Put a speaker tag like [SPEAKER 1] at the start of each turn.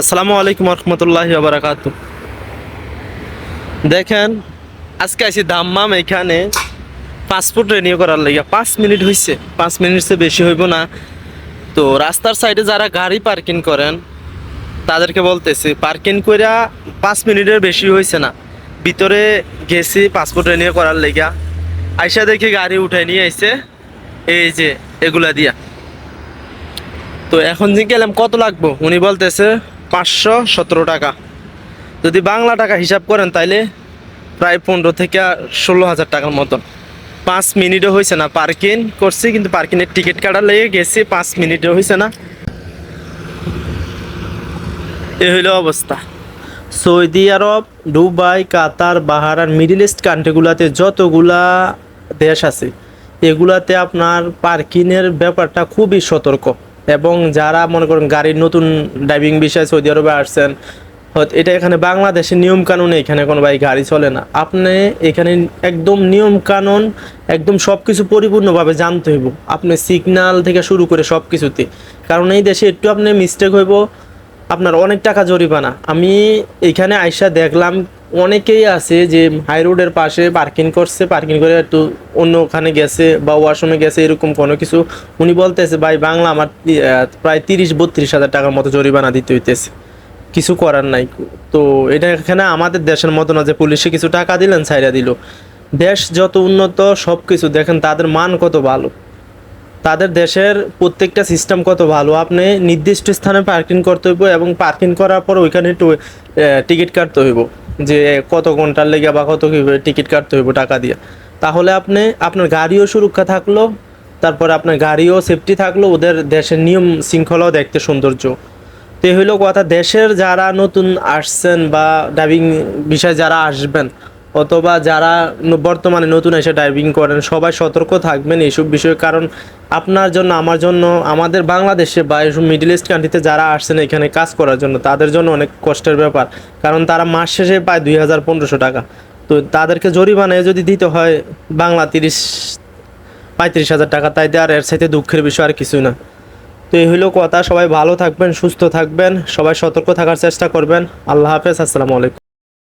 [SPEAKER 1] আসসালামু আলাইকুম রহমতুল্লাহ বারাকাত দেখেন, আজকে আইসি দাম্মাম এখানে পাসপোর্ট রিনিউ করার লাগে। পাঁচ মিনিট হয়েছে পাঁচ মিনিট সে বেশি হইব না। তো রাস্তার সাইডে যারা গাড়ি পার্কিং করেন, তাদেরকে বলতেছি পার্কিং কইরা পাঁচ মিনিটের বেশি হয়েছে না। ভিতরে গেছি পাসপোর্ট রিনিউ করার লেগা। আইসা দেখি গাড়ি উঠাই নিয়ে আইছে, এই যে এগুলা দিয়া। তো এখন যে গেলাম, কত লাগবো? উনি বলতেছে পাঁচশো সতেরো টাকা। যদি বাংলা টাকা হিসাব করেন তাইলে প্রায় পনেরো থেকে ষোলো হাজার টাকার মতন। পাঁচ মিনিটও হয়েছে না পার্কিং করছি, কিন্তু পার্কিংয়ের টিকিট কাটার লেগে গেছি, পাঁচ মিনিটও হয়েছে না। এ হইল অবস্থা। Saudi Arab, Dubai, Qatar Bahrain middle east কান্ট্রিগুলোতে যতগুলা দেশ আছে, এগুলাতে আপনার পার্কিংয়ের ব্যাপারটা খুবই সতর্ক। এবং যারা মনে করেন গাড়ির নতুন ড্রাইভিং বিষয়ে সৌদি আরবে আসছেন এটা এখানে বাংলাদেশের নিয়ম কানুনে এখানে কোনো ভাই গাড়ি চলে না। আপনি এখানে একদম নিয়ম কানুন, একদম সব কিছু পরিপূর্ণভাবে জানতে হইব। আপনি সিগন্যাল থেকে শুরু করে সব কিছুতে কারণ এই দেশে একটু আপনি মিস্টেক হইব, আপনার অনেক টাকা জরিমানা। আমি এখানে আইসা দেখলাম অনেকেই আছে যে হাই রোডের পাশে পার্কিং করছে পার্কিং করে একটু অন্য ওখানে গেছে বা ওয়াশরুমে গেছে, এরকম কোনো কিছু। উনি বলতেছে, ভাই, বাংলা আমার প্রায় তিরিশ, বত্রিশ হাজার টাকার মতো জরিমানা দিতে হইতেছে। কিছু করার নাই। তো এটা এখানে আমাদের দেশের মতো না যে পুলিশে কিছু টাকা দিলেন ছাইরা দিল। দেশ যত উন্নত, সব কিছু দেখেন, তাদের মান কত ভালো। তাদের দেশের প্রত্যেকটা সিস্টেম কত ভালো। আপনি নির্দিষ্ট স্থানে পার্কিং করতে হইব এবং পার্কিং করার পর ওইখানে একটু টিকিট কাটতে হইব। যে কত ঘণ্টার লেগে বা কত টিকিট কাটতে হইব টাকা দিয়ে। তাহলে আপনি, আপনার গাড়িও সুরক্ষা থাকল, তারপর আপনার গাড়িও সেফটি থাকল, ওদের দেশের নিয়ম শৃঙ্খলাও দেখতে সৌন্দর্য। তো হইল কথা, দেশের যারা নতুন আসছেন বা ড্রাইভিং বিষয়ে যারা আসবেন অথবা যারা বর্তমানে নতুন এসে ড্রাইভিং করেন, সবাই সতর্ক থাকবেন এইসব বিষয়ে। কারণ আপনার জন্য, আমার জন্য, আমাদের বাংলাদেশে বা এইসব মিডিল ইস্ট কান্ট্রিতে যারা আসছেন এখানে কাজ করার জন্য, তাদের জন্য অনেক কষ্টের ব্যাপার। কারণ তারা মাস শেষে পায় দুই হাজার পনেরোশো টাকা। তো তাদেরকে জরিমানায় যদি দিতে হয় বাংলা তিরিশ, পঁয়ত্রিশ হাজার টাকা তাই আর এর সাথে দুঃখের বিষয় আর কিছুই না। তো এই হইল কথা। সবাই ভালো থাকবেন, সুস্থ থাকবেন, সবাই সতর্ক থাকার চেষ্টা করবেন। আল্লাহ হাফেজ, আসসালামু আলাইকুম।